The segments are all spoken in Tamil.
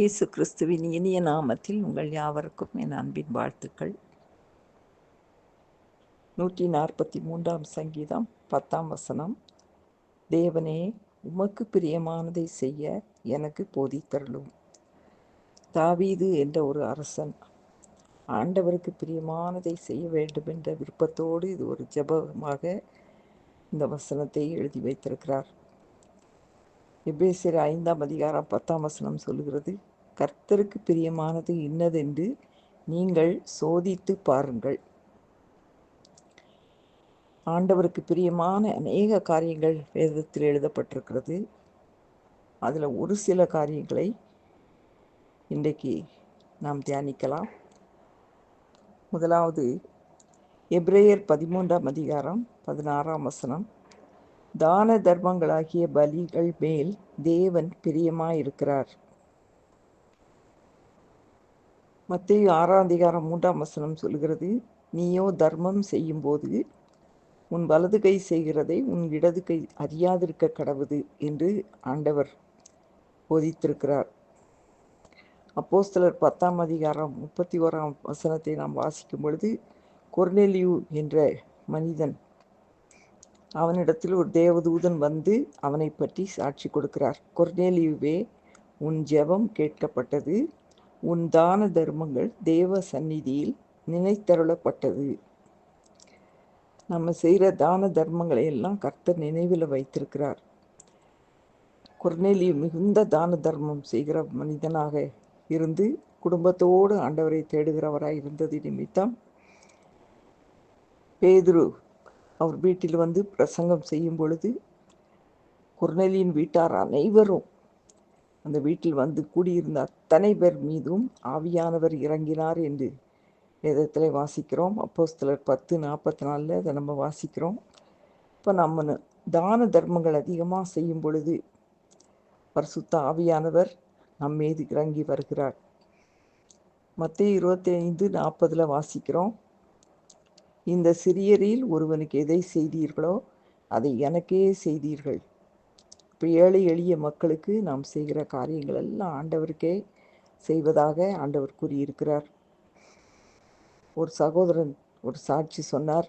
இயேசு கிறிஸ்துவின் இனிய நாமத்தில் உங்கள் யாவருக்கும் என் அன்பின் வாழ்த்துக்கள். நூற்றி நாற்பத்தி மூன்றாம் சங்கீதம் பத்தாம் வசனம். தேவனே உமக்கு பிரியமானதை செய்ய எனக்கு போதித்தருளும். தாவீது என்ற ஒரு அரசன் ஆண்டவருக்கு பிரியமானதை செய்ய வேண்டும் என்ற விருப்பத்தோடு இது ஒரு ஜெபமாக இந்த வசனத்தை எழுதி வைத்திருக்கிறார். எபேசியர் ஐந்தாம் அதிகாரம் பத்தாம் வசனம் சொல்லுகிறது கர்த்தருக்கு பிரியமானது இன்னதென்று நீங்கள் சோதித்து பாருங்கள். ஆண்டவருக்கு பிரியமான அநேக காரியங்கள் வேதத்தில் எழுதப்பட்டிருக்கிறது. அதில் ஒரு சில காரியங்களை இன்றைக்கு நாம் தியானிக்கலாம். முதலாவது எப்ரேயர் பதிமூன்றாம் அதிகாரம் பதினாறாம் வசனம். தான தர்மங்களாகிய பலிகள் மேல் தேவன் பிரியமாயிருக்கிறார். மத்திய ஆறாம் அதிகாரம் மூன்றாம் வசனம் சொல்கிறது நீயோ தர்மம் செய்யும்போது உன் வலது கை செய்கிறதை உன் இடது கை அறியாதிருக்க கடவுது என்று ஆண்டவர் போதித்திருக்கிறார். அப்போஸ்தலர் பத்தாம் அதிகாரம் முப்பத்தி ஓராம் வசனத்தை நாம் வாசிக்கும் பொழுது கொர்னெலியு என்ற மனிதன் அவனிடத்தில் ஒரு தேவதூதன் வந்து அவனை பற்றி சாட்சி கொடுக்கிறார். கொர்னேலியுவே உன் ஜெபம் கேட்கப்பட்டது. உன் தான தர்மங்கள் தேவ சந்நிதியில் நினைத்தருளப்பட்டது நம்ம செய்கிற தான தர்மங்களை எல்லாம் கர்த்தர் நினைவில் வைத்திருக்கிறார். கொர்னேலியு மிகுந்த தான தர்மம் செய்கிற மனிதனாக இருந்து குடும்பத்தோடு ஆண்டவரை தேடுகிறவராக இருந்தது நிமித்தம் பேதுரு அவர் வீட்டில் வந்து பிரசங்கம் செய்யும் பொழுது குர்நெலியின் வீட்டார் அனைவரும் அந்த வீட்டில் வந்து கூடியிருந்த அத்தனை பேர் மீதும் ஆவியானவர் இறங்கினார் என்று வேதத்தில் வாசிக்கிறோம். அப்போஸ்தலர் பத்து நாற்பத்தி நாலில் அதை நம்ம வாசிக்கிறோம். இப்போ நம்ம தான தர்மங்கள் அதிகமாக செய்யும் பொழுது பரிசுத்த ஆவியானவர் நம் மீது இறங்கி வருகிறார். மத்திய இருபத்தி ஐந்து நாற்பதில் வாசிக்கிறோம். இந்த சிறியரில் ஒருவனுக்கு எதை செய்தீர்களோ அதை எனக்கே செய்தீர்கள். ஏழை எளிய மக்களுக்கு நாம் செய்கிற காரியங்கள் எல்லாம் ஆண்டவருக்கே செய்வதாக ஆண்டவர் கூறியிருக்கிறார். ஒரு சகோதரன் ஒரு சாட்சி சொன்னார்.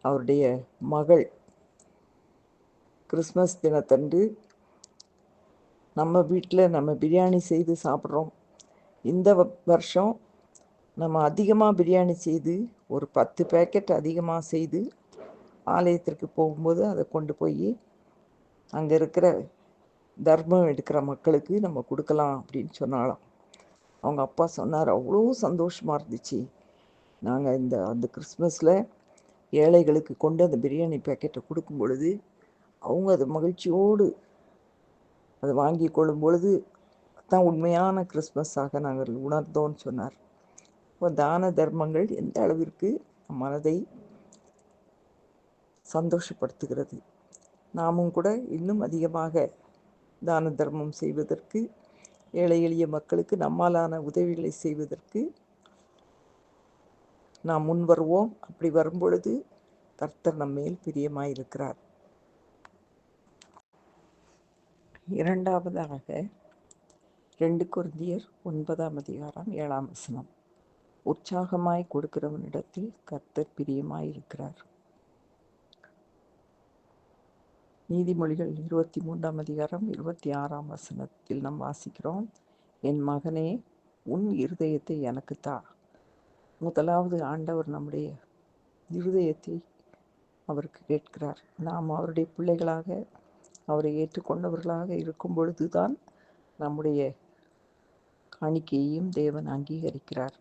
அவருடைய மகள் கிறிஸ்மஸ் தினத்தன்று நம்ம வீட்டில் நம்ம பிரியாணி செய்து சாப்பிட்றோம். இந்த வருஷம் நம்ம அதிகமாக பிரியாணி செய்து ஒரு பத்து பேக்கெட் அதிகமாக செய்து ஆலயத்திற்கு போகும்போது அதை கொண்டு போய் அங்கே இருக்கிற தர்மம் எடுக்கிற மக்களுக்கு நம்ம கொடுக்கலாம் அப்படின்னு சொன்னாலாம் அவங்க அப்பா சொன்னார் அவ்வளோ சந்தோஷமாக இருந்துச்சு. நாங்கள் இந்த அந்த கிறிஸ்மஸில் ஏழைகளுக்கு கொண்டு அந்த பிரியாணி பேக்கெட்டை கொடுக்கும் பொழுது அவங்க அது மகிழ்ச்சியோடு அதை வாங்கி கொள்ளும் பொழுது தான் உண்மையான கிறிஸ்மஸாக நாங்கள் உணர்ந்தோம்னு சொன்னார். இப்போ தான தர்மங்கள் எந்த அளவிற்கு மனதை சந்தோஷப்படுத்துகிறது? நாமும் கூட இன்னும் அதிகமாக தான தர்மம் செய்வதற்கு ஏழை எளிய மக்களுக்கு நம்மாலான உதவிகளை செய்வதற்கு நாம் முன் வருவோம். அப்படி வரும்பொழுது கர்த்தர் நம்மேல் பிரியமாயிருக்கிறார். இரண்டாவதாக ரெண்டு குருந்தியர் ஒன்பதாம் அதிகாரம் ஏழாம் வசனம். உற்சாகமாய் கொடுக்கிறவனிடத்தில் கர்த்தர் பிரியமாயிருக்கிறார். நீதிமொழிகள் இருபத்தி மூன்றாம் அதிகாரம் இருபத்தி ஆறாம் வசனத்தில் நாம் வாசிக்கிறோம் என் மகனே உன் இருதயத்தை எனக்கு தா. முதலாவது ஆண்டவர் நம்முடைய இருதயத்தை அவருக்கு கேட்கிறார். நாம் அவருடைய பிள்ளைகளாக அவரை ஏற்றுக்கொண்டவர்களாக இருக்கும் பொழுதுதான் நம்முடைய காணிக்கையையும் தேவன் அங்கீகரிக்கிறார்.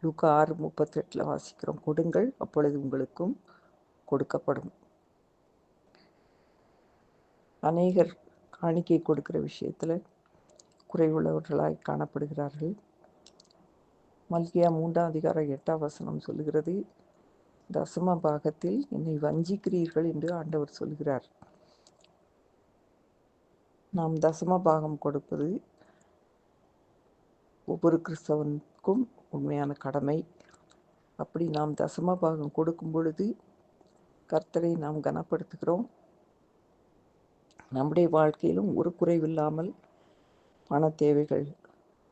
லூக்கா ஆறு முப்பத்தெட்டில் வாசிக்கிறோம் கொடுங்கள் அப்பொழுது உங்களுக்கும் கொடுக்கப்படும். அநேகர் காணிக்கை கொடுக்கிற விஷயத்தில் குறைவுள்ளவர்களாய் காணப்படுகிறார்கள். மல்கியா மூன்றாம் அதிகாரம் எட்டாம் வசனம் சொல்கிறது தசம பாகத்தில் என்னை வஞ்சிக்கிறீர்கள் என்று ஆண்டவர் சொல்கிறார். நாம் தசம பாகம் கொடுப்பது ஒவ்வொரு கிறிஸ்தவனுக்கும் உண்மையான கடமை. அப்படி நாம் தசம பாகம் கொடுக்கும் பொழுது கர்த்தரை நாம் கனப்படுத்துகிறோம். நம்முடைய வாழ்க்கையிலும் ஒரு குறைவில்லாமல் பண தேவைகள்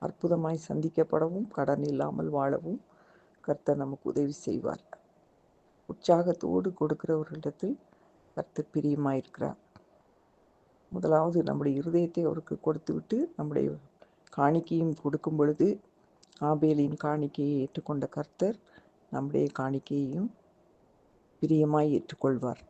அற்புதமாய் சந்திக்கப்படவும் கடன் இல்லாமல் வாழவும் கர்த்தர் நமக்கு உதவி செய்வார். உற்சாகத்தோடு கொடுக்கிறவர்களிடத்தில் கர்த்தர் பிரியமாயிருக்கிறார். முதலாவது நம்முடைய இருதயத்தை அவருக்கு கொடுத்துவிட்டு நம்முடைய காணிக்கையும் கொடுக்கும் பொழுது ஆபேலின் காணிக்கையை ஏற்றுக்கொண்ட கர்த்தர் நம்முடைய காணிக்கையையும் பிரியமாய் ஏற்றுக்கொள்வார்.